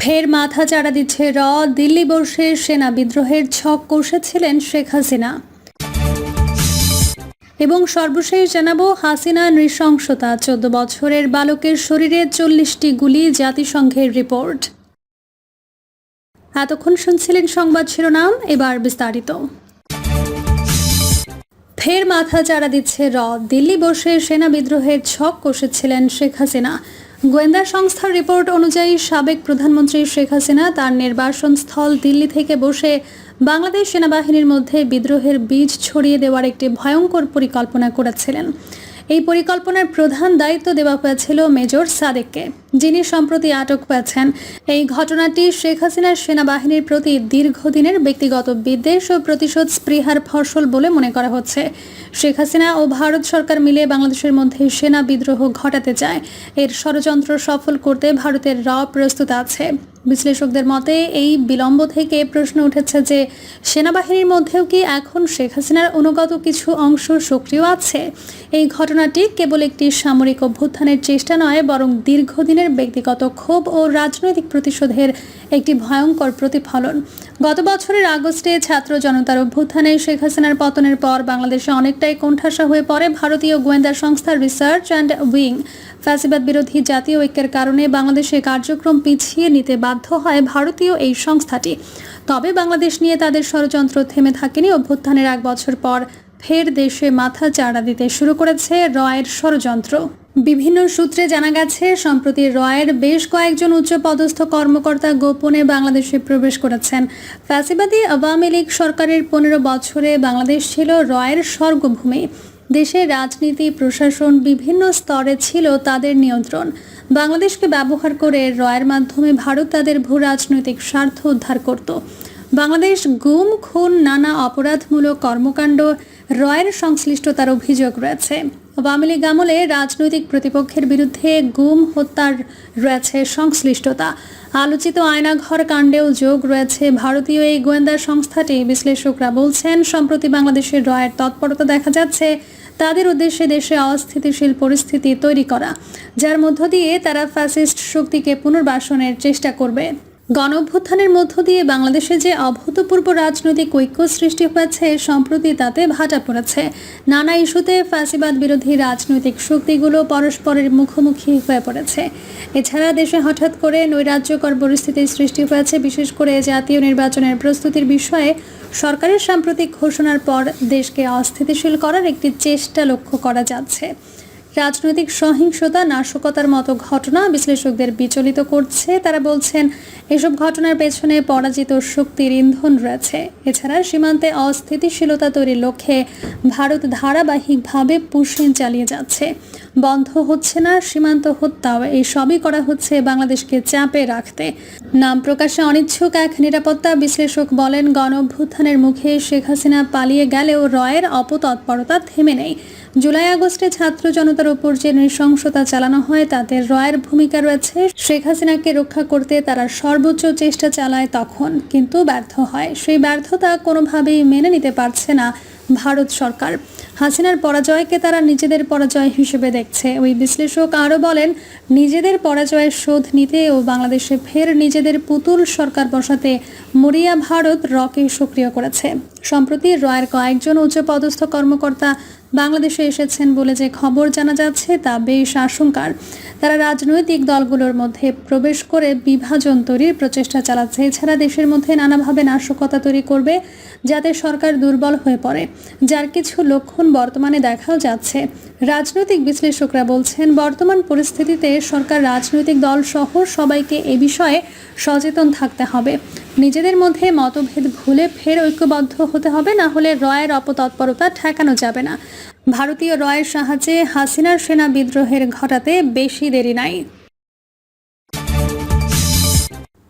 ফের মাথা চাড়া দিচ্ছে র। দিল্লি বর্ষে সেনা বিদ্রোহের ছক কষেছিলেন শেখ হাসিনা। এবং সর্বশেষ জানাব, হাসিনা নৃশংসতা, চোদ্দ বছরের বালকের শরীরে চল্লিশটি গুলি, জাতিসংঘের রিপোর্ট। এতক্ষণ শুনছিলেন সংবাদ শিরোনাম, এবার বিস্তারিত। ফের মাথা চাড়া দিচ্ছে র। দিল্লি বসে সেনা বিদ্রোহের ছক কষেছিলেন শেখ হাসিনা। গোয়েন্দা সংস্থার রিপোর্ট অনুযায়ী সাবেক প্রধানমন্ত্রী শেখ হাসিনা তার নির্বাসন স্থল দিল্লি থেকে বসে বাংলাদেশ সেনাবাহিনীর মধ্যে বিদ্রোহের বীজ ছড়িয়ে দেওয়ার একটি ভয়ঙ্কর পরিকল্পনা করেছিলেন। এই পরিকল্পনার প্রধান দায়িত্ব দেওয়া হয়েছিল মেজর সাদেককে। যিনি সম্প্রতি আটক হয়েছেন। এই ঘটনাটি শেখ হাসিনার সেনাবাহিনীর প্রতি দীর্ঘদিনের ব্যক্তিগত বিদ্বেষ ও প্রতিশোধ স্পৃহার ফসল বলে মনে করা হচ্ছে। শেখ হাসিনা ও ভারত সরকার মিলে বাংলাদেশের মধ্যে সেনা বিদ্রোহ ঘটাতে চায়। এর ষড়যন্ত্র সফল করতে ভারতের র প্রস্তুত আছে। বিশ্লেষকদের মতে, এই বিলম্ব থেকে প্রশ্ন উঠেছে যে, সেনাবাহিনীর মধ্যেও কি এখন শেখ হাসিনার অনুগত কিছু অংশ সক্রিয় আছে? এই ঘটনাটি কেবল একটি সামরিক অভ্যুত্থানের চেষ্টা নয়, বরং দীর্ঘদিনের ব্যক্তিগত ক্ষোভ ও রাজনৈতিক প্রতিশোধের একটি ভয়ঙ্কর প্রতিফলন। গত বছরের আগস্টে ছাত্র জনতার অভ্যুত্থানে শেখ হাসিনার পতনের পর বাংলাদেশে অনেকটাই কোণঠাসা হয়ে পড়ে ভারতীয় গোয়েন্দা সংস্থার রিসার্চ অ্যান্ড উইং। ফ্যাসিবাদ বিরোধী জাতীয় ঐক্যের কারণে বাংলাদেশে কার্যক্রম পিছিয়ে নিতে বাধ্য হয় ভারতীয় এই সংস্থাটি। তবে বাংলাদেশ নিয়ে তাদের ষড়যন্ত্র থেমে থাকেনি। অভ্যুত্থানের এক বছর পর ফের দেশে মাথা চাড়া দিতে শুরু করেছে রয়ের ষড়যন্ত্র। বিভিন্ন সূত্রে জানা গেছে, সম্প্রতি রয়ের বেশ কয়েকজন উচ্চপদস্থ কর্মকর্তা গোপনে বাংলাদেশে প্রবেশ করেছেন। ফ্যাসিবাদী আওয়ামী লীগ সরকারের পনেরো বছরে বাংলাদেশ ছিল রয়ের স্বর্গভূমি। দেশের রাজনীতি, প্রশাসন বিভিন্ন স্তরে ছিল তাদের নিয়ন্ত্রণ। বাংলাদেশকে ব্যবহার করে রয়ের মাধ্যমে ভারত তাদের ভূ রাজনৈতিক স্বার্থ উদ্ধার করত। বাংলাদেশ গুম, খুন, নানা অপরাধমূলক কর্মকাণ্ড রয়ের সংশ্লিষ্টতার অভিযোগ রয়েছে। আওয়ামী লীগ আমলে রাজনৈতিক প্রতিপক্ষের বিরুদ্ধে গুম, হত্যার রয়েছে সংশ্লিষ্টতা। আলোচিত আয়নাঘর কাণ্ডেও যোগ রয়েছে ভারতীয় এই গোয়েন্দা সংস্থাটি। বিশ্লেষকরা বলছেন, সম্প্রতি বাংলাদেশের রয়ের তৎপরতা দেখা যাচ্ছে, তাদের উদ্দেশ্যে দেশে অস্থিতিশীল পরিস্থিতি তৈরি করা, যার মধ্য দিয়ে তারা ফ্যাসিস্ট শক্তিকে পুনর্বাসনের চেষ্টা করবে। গণ অভ্যুত্থানের মধ্য দিয়ে বাংলাদেশে যে অভূতপূর্ব রাজনৈতিক ঐক্য সৃষ্টি হয়েছে, সম্প্রতি তাতে ভাটা পড়েছে। নানা ইস্যুতে ফ্যাসিবাদ বিরোধী রাজনৈতিক শক্তিগুলো পরস্পরের মুখোমুখি হয়ে পড়েছে। এছাড়া দেশে হঠাৎ করে নৈরাজ্যকর পরিস্থিতির সৃষ্টি হয়েছে, বিশেষ করে জাতীয় নির্বাচনের প্রস্তুতির বিষয়ে। সরকারের সাম্প্রতিক ঘোষণার পর দেশকে অস্থিতিশীল করার একটি চেষ্টা লক্ষ্য করা যাচ্ছে। রাজনৈতিক সহিংসতা, নাশকতার মতো ঘটনা বিশ্লেষকদের বিচলিত করছে। তারা বলছেন, এসব ঘটনার পেছনে পরাজিত শক্তির ইন্ধন রয়েছে। এছাড়া সীমান্তে অস্থিতিশীলতা তৈরির লক্ষ্যে ভারত ধারাবাহিকভাবে পুশিন চালিয়ে যাচ্ছে। বন্ধ হচ্ছে না, সীমান্ত হত্যাও এই সবই করা হচ্ছে বাংলাদেশকে চাপে রাখতে। নাম প্রকাশে অনিচ্ছুক এক নিরাপত্তা বিশ্লেষক বলেন গণ অভ্যুত্থানের মুখে শেখ হাসিনা পালিয়ে গেলেও রয়ের অপতৎপরতা থেমে নেই। জুলাই আগস্টে ছাত্র জনতার উপর যে নৃশংসতা চালানো হয়, তাতে রয়ের ভূমিকা রয়েছে। শেখ হাসিনাকে রক্ষা করতে তারা সর্বোচ্চ চেষ্টা চালায় তখন, কিন্তু ব্যর্থ হয়। সেই ব্যর্থতা কোনোভাবেই মেনে নিতে পারছে না ভারত সরকার। হাসিনার পরাজয়কে তারা নিজেদের পরাজয় হিসেবে দেখছে। ওই বিশ্লেষক আরও বলেন, নিজেদের পরাজয়ের শোধ নিতে ও বাংলাদেশে ফের নিজেদের পুতুল সরকার বসাতে মরিয়া ভারত রকে সক্রিয় করেছে। সম্প্রতি রয়ের কয়েকজন উচ্চপদস্থ কর্মকর্তা বাংলাদেশে এসেছেন বলে যে খবর জানা যাচ্ছে তা বেশ আশঙ্কার। তারা রাজনৈতিক দলগুলোর মধ্যে প্রবেশ করে বিভাজন তৈরির প্রচেষ্টা চালাচ্ছে। এছাড়া দেশের মধ্যে নানাভাবে নাশকতা তৈরি করবে যাতে সরকার দুর্বল হয়ে পড়ে, যার কিছু লক্ষণ বর্তমানে দেখাও যাচ্ছে। রাজনৈতিক বিশ্লেষকরা বলছেন, বর্তমান পরিস্থিতিতে সরকার রাজনৈতিক দল সহ সবাইকে এ বিষয়ে সচেতন থাকতে হবে। নিজেদের মধ্যে মতভেদ ভুলে ফের ঐক্যবদ্ধ হতে হবে, না হলে রয়ের অপতৎপরতা ঠেকানো যাবে না। ভারতীয় রয়ের সাহায্যে হাসিনার সেনা বিদ্রোহের ঘটাতে বেশি দেরি নাই।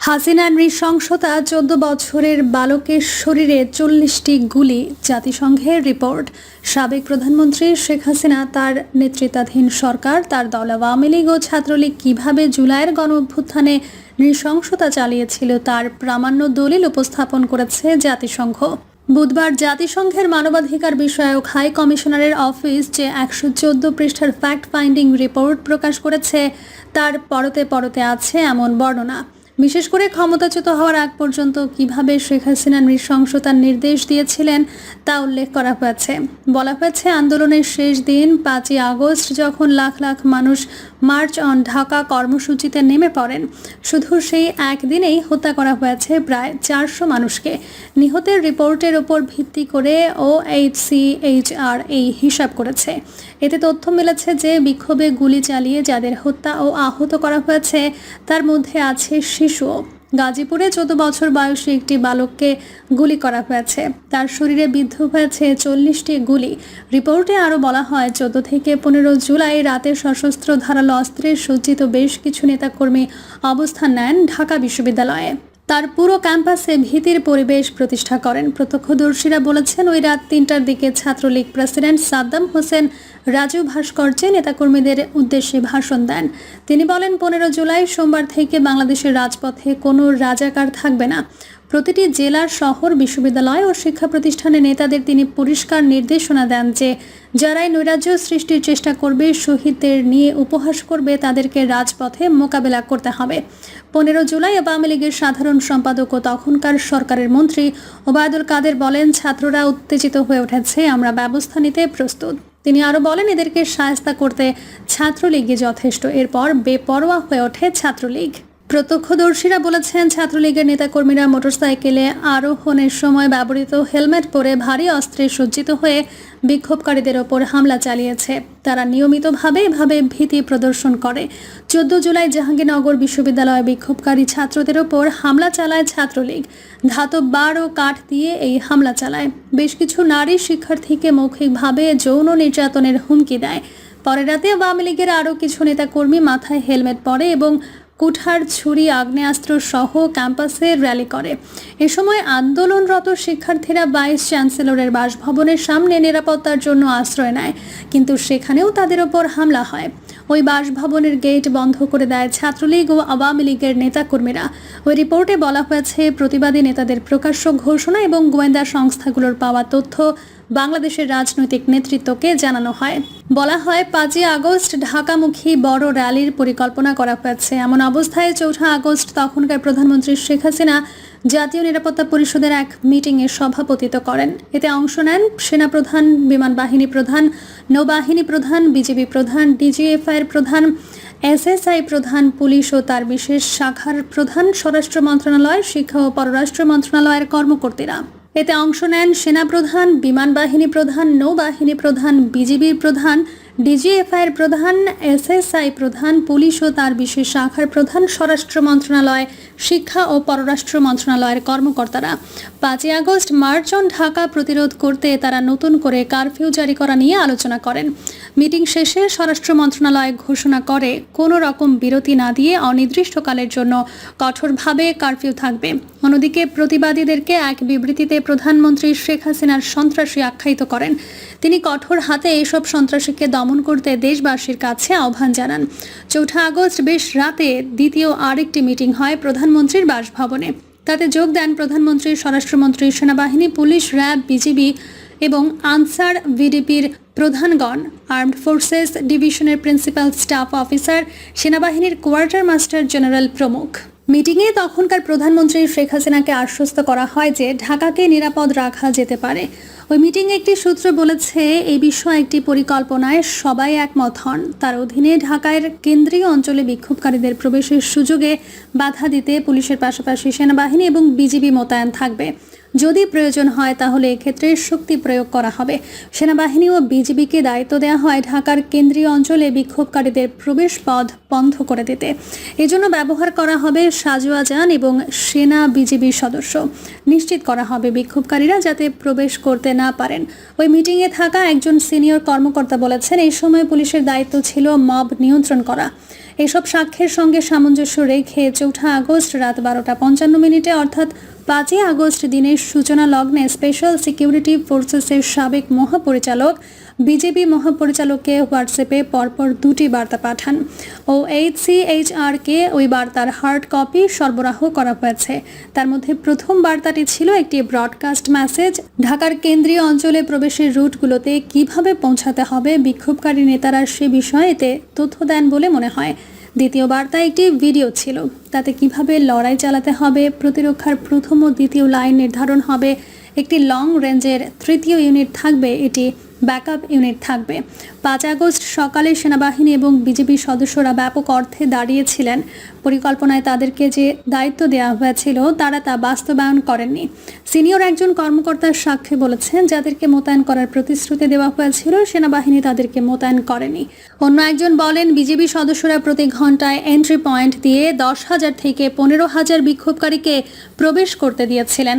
হাসিনার নৃশংসতা চোদ্দ বছরের বালকের শরীরে চল্লিশটি গুলি, জাতিসংঘের রিপোর্ট। সাবেক প্রধানমন্ত্রী শেখ হাসিনা তার নেতৃত্বাধীন সরকার, তার দল আওয়ামী লীগ ও ছাত্রলীগ কীভাবে জুলাইয়ের গণ অভ্যুত্থানে নৃশংসতা চালিয়েছিল তার প্রামাণ্য দলিল উপস্থাপন করেছে জাতিসংঘ। বুধবার জাতিসংঘের মানবাধিকার বিষয়ক হাই কমিশনারের অফিস যে একশো চোদ্দ পৃষ্ঠার ফ্যাক্ট ফাইন্ডিং রিপোর্ট প্রকাশ করেছে, তার পরতে পরতে আছে এমন বর্ণনা। বিশেষ করে ক্ষমতাচ্যুত হওয়ার আগ পর্যন্ত কীভাবে শেখ হাসিনা নৃশংসতার নির্দেশ দিয়েছিলেন, তা উল্লেখ করা হয়েছে। বলা হয়েছে, আন্দোলনের শেষ দিন পাঁচই আগস্ট যখন লাখ লাখ মানুষ মার্চ অন ঢাকা কর্মসূচিতে নেমে পড়েন। শুধু সেই একদিনেই হত্যা করা হয়েছে প্রায় চারশো মানুষকে। নিহতের রিপোর্টের ওপর ভিত্তি করে O H C H R এই হিসাব করেছে। এতে তথ্য মিলেছে যে বিক্ষোভে গুলি চালিয়ে যাদের হত্যা ও আহত করা হয়েছে, তার মধ্যে আছে শিশুও। গাজীপুরে চোদ্দ বছর বয়সী একটি বালককে গুলি করা হয়েছে। তার শরীরে বিদ্ধ হয়েছে চল্লিশটি গুলি। রিপোর্টে আরও বলা হয়, চোদ্দ থেকে পনেরো জুলাই রাতে সশস্ত্র ধারালো অস্ত্রে সজ্জিত বেশ কিছু নেতাকর্মী অবস্থান নেন ঢাকা বিশ্ববিদ্যালয়ে। তার পুরো ক্যাম্পাসে ভীতির পরিবেশ প্রতিষ্ঠা করেন প্রত্যক্ষদর্শীরা বলেছেন, ওই রাত তিনটার দিকে ছাত্রলীগ প্রেসিডেন্ট সাদ্দাম হোসেন রাজু ভাস্কর্যে নেতাকর্মীদের উদ্দেশ্যে ভাষণ দেন। তিনি বলেন, পনেরো জুলাই সোমবার থেকে বাংলাদেশের রাজপথে কোনো রাজাকার থাকবে না। প্রতিটি জেলার শহর, বিশ্ববিদ্যালয় ও শিক্ষা প্রতিষ্ঠানের নেতাদের তিনি পরিষ্কার নির্দেশনা দেন যে, যারাই নৈরাজ্য সৃষ্টির চেষ্টা করবে, শহীদদের নিয়ে উপহাস করবে, তাদেরকে রাজপথে মোকাবেলা করতে হবে। পনেরো জুলাই আওয়ামী লীগের সাধারণ সম্পাদক ও তখনকার সরকারের মন্ত্রী ওবায়দুল কাদের বলেন, ছাত্ররা উত্তেজিত হয়ে উঠেছে, আমরা ব্যবস্থা নিতে প্রস্তুত। তিনি আরও বলেন, এদেরকে সায়স্তা করতে ছাত্রলীগই যথেষ্ট। এরপর বেপরোয়া হয়ে ওঠে ছাত্রলীগ। প্রত্যক্ষদর্শীরা বলেছেন, ছাত্রলীগের নেতাকর্মীরা মোটরসাইকেলে আরোহণের সময় ব্যবহৃত হেলমেট পরে ভারী অস্ত্রে সজ্জিত হয়ে বিক্ষোভকারীদের ওপর হামলা চালিয়েছে। তারা নিয়মিতভাবে এভাবে ভীতি প্রদর্শন করে। চোদ্দ জুলাই জাহাঙ্গীরনগর বিশ্ববিদ্যালয়ে বিক্ষোভকারী ছাত্রদের ওপর হামলা চালায় ছাত্রলীগ। ধাতব বার ও কাঠ দিয়ে এই হামলা চালায়। বেশ কিছু নারী শিক্ষার্থীকে মৌখিকভাবে যৌন নির্যাতনের হুমকি দেয়। পরে রাতে আওয়ামী লীগের আরও কিছু নেতাকর্মী মাথায় হেলমেট পরে এবং কুঠার, ছুরি, আগ্নেয়াস্ত্র সহ ক্যাম্পাসে র্যালি করে। এ সময় আন্দোলনরত শিক্ষার্থীরা ভাইস চ্যান্সেলরের বাসভবনের সামনে নিরাপত্তার জন্য আশ্রয় নেয়, কিন্তু সেখানেও তাদের ওপর হামলা হয়। ওই বাসভবনের গেট বন্ধ করে দেয় ছাত্রলীগ ও আওয়ামী লীগের নেতাকর্মীরা। ওই রিপোর্টে বলা হয়েছে, প্রতিবাদী নেতাদের প্রকাশ্য ঘোষণা এবং গোয়েন্দা সংস্থাগুলোর পাওয়া তথ্য বাংলাদেশের রাজনৈতিক নেতৃত্বকে জানানো হয়। বলা হয় পাঁচই আগস্ট ঢাকামুখী বড় র্যালির পরিকল্পনা করা হয়েছে। এমন অবস্থায় চৌঠা আগস্ট তখনকার প্রধানমন্ত্রী শেখ হাসিনা জাতীয় নিরাপত্তা পরিষদের এক মিটিংয়ে সভাপতিত্ব করেন। এতে অংশ নেন সেনাপ্রধান, বিমান বাহিনী প্রধান, নৌবাহিনী প্রধান বিজেপি প্রধান, ডিজিএফআইয়ের প্রধান, এসএসআই প্রধান, পুলিশ ও তার বিশেষ শাখার প্রধান, স্বরাষ্ট্র মন্ত্রণালয়, শিক্ষা ও পররাষ্ট্র মন্ত্রণালয়ের কর্মকর্তারা। এতে অংশ নেন সেনাপ্রধান বিমান বাহিনী প্রধান নৌবাহিনী প্রধান বিজিবির প্রধান ডিজিএফআইয়ের প্রধান, এসএসআই প্রধান, পুলিশ ও তার বিশেষ শাখার প্রধান স্বরাষ্ট্র মন্ত্রণালয়, শিক্ষা ও পররাষ্ট্র মন্ত্রণালয়ের কর্মকর্তারা। পাঁচই আগস্ট মার্চ অন ঢাকা প্রতিরোধ করতে তারা নতুন করে কারফিউ জারি করা নিয়ে আলোচনা করেন। মিটিং শেষে স্বরাষ্ট্র মন্ত্রণালয় ঘোষণা করে, কোনো রকম বিরতি না দিয়ে অনির্দিষ্টকালের জন্য কঠোরভাবে কারফিউ থাকবে। অন্যদিকে প্রতিবাদীদেরকে এক বিবৃতিতে প্রধানমন্ত্রী শেখ হাসিনার সন্ত্রাসী আখ্যায়িত করেন। তিনি কঠোর হাতে এসব সন্ত্রাসীকে দমন করতে দেশবাসীর কাছে আহ্বান জানান। চৌঠা আগস্ট বেশ রাতে দ্বিতীয় আরেকটি মিটিং হয় প্রধানমন্ত্রীর বাসভবনে। তাতে যোগ দেন প্রধানমন্ত্রী, স্বরাষ্ট্রমন্ত্রী, সেনাবাহিনী, পুলিশ, র্যাব, বিজিবি এবং আনসার ভিডিপির প্রধানগণ। আর্মড ফোর্সেস ডিভিশনের প্রিন্সিপাল স্টাফ অফিসার, সেনাবাহিনীর কোয়ার্টার মাস্টার জেনারেল প্রমুখ। মিটিংয়ে তখনকার প্রধানমন্ত্রী শেখ হাসিনাকে আশ্বস্ত করা হয় যে ঢাকাকে নিরাপদ রাখা যেতে পারে। ওই মিটিংয়ে একটি সূত্র বলেছে এই বিষয়ে একটি পরিকল্পনায় সবাই একমত হন। তার অধীনে ঢাকার কেন্দ্রীয় অঞ্চলে বিক্ষোভকারীদের প্রবেশের সুযোগে বাধা দিতে পুলিশের পাশাপাশি সেনাবাহিনী এবং বিজিবি মোতায়েন থাকবে। যদি প্রয়োজন হয় তাহলে এক্ষেত্রে শক্তি প্রয়োগ করা হবে। সেনাবাহিনী ও বিজিবিকে দায়িত্ব দেওয়া হয় ঢাকার কেন্দ্রীয় অঞ্চলে বিক্ষোভকারীদের প্রবেশ পথ বন্ধ করে দিতে। এজন্য ব্যবহার করা হবে সাজোয়া যান এবং সেনা বিজিবির সদস্য। নিশ্চিত করা হবে বিক্ষোভকারীরা যাতে প্রবেশ করতে না পারেন। ওই মিটিংয়ে থাকা একজন সিনিয়র কর্মকর্তা বলেছেন, এই সময় পুলিশের দায়িত্ব ছিল মব নিয়ন্ত্রণ করা। এসব সাক্ষ্যের সঙ্গে সামঞ্জস্য রেখে চৌঠা আগস্ট রাত বারোটা পঞ্চান্ন মিনিটে, অর্থাৎ পাঁচই আগস্ট দিনের সূচনা লগ্নে স্পেশাল সিকিউরিটি ফোর্সেসের সাবেক মহাপরিচালক, বিজেপি মহাপরিচালককে হোয়াটসঅ্যাপে পরপর দুটি বার্তা পাঠান। ও এইচ সি এইচ আরকে ওই বার্তার হার্ড কপি সরবরাহ করা হয়েছে। তার মধ্যে প্রথম বার্তাটি ছিল একটি ব্রডকাস্ট মেসেজ, ঢাকার কেন্দ্রীয় অঞ্চলে প্রবেশের রুটগুলোতে কীভাবে পৌঁছাতে হবে, বিক্ষোভকারী নেতারা সে বিষয়ে এতে তথ্য দেন বলে মনে হয়। দ্বিতীয় বার্তা একটি ভিডিও ছিল। তাতে কীভাবে লড়াই চালাতে হবে, প্রতিরক্ষার প্রথম ও দ্বিতীয় লাইন নির্ধারণ হবে, একটি লং রেঞ্জের তৃতীয় ইউনিট থাকবে, এটি ব্যাকআপ ইউনিট থাকবে। পাঁচ আগস্ট সকালে সেনাবাহিনী এবং বিজেপি সদস্যরা ব্যাপক অর্থে দাঁড়িয়েছিলেন। পরিকল্পনায় তাদেরকে যে দায়িত্ব দেওয়া হয়েছিল, তারা তা বাস্তবায়ন করেননি। সিনিয়র একজন কর্মকর্তার সাক্ষ্যে বলেছেন, যাদেরকে মোতায়েন করার প্রতিশ্রুতি দেওয়া হয়েছিল, সেনাবাহিনী তাদেরকে মোতায়েন করেনি। অন্য একজন বলেন বিজেপি সদস্যরা প্রতি ঘন্টায় এন্ট্রি পয়েন্ট দিয়ে দশ হাজার থেকে পনেরো হাজার বিক্ষোভকারীকে প্রবেশ করতে দিয়েছিলেন।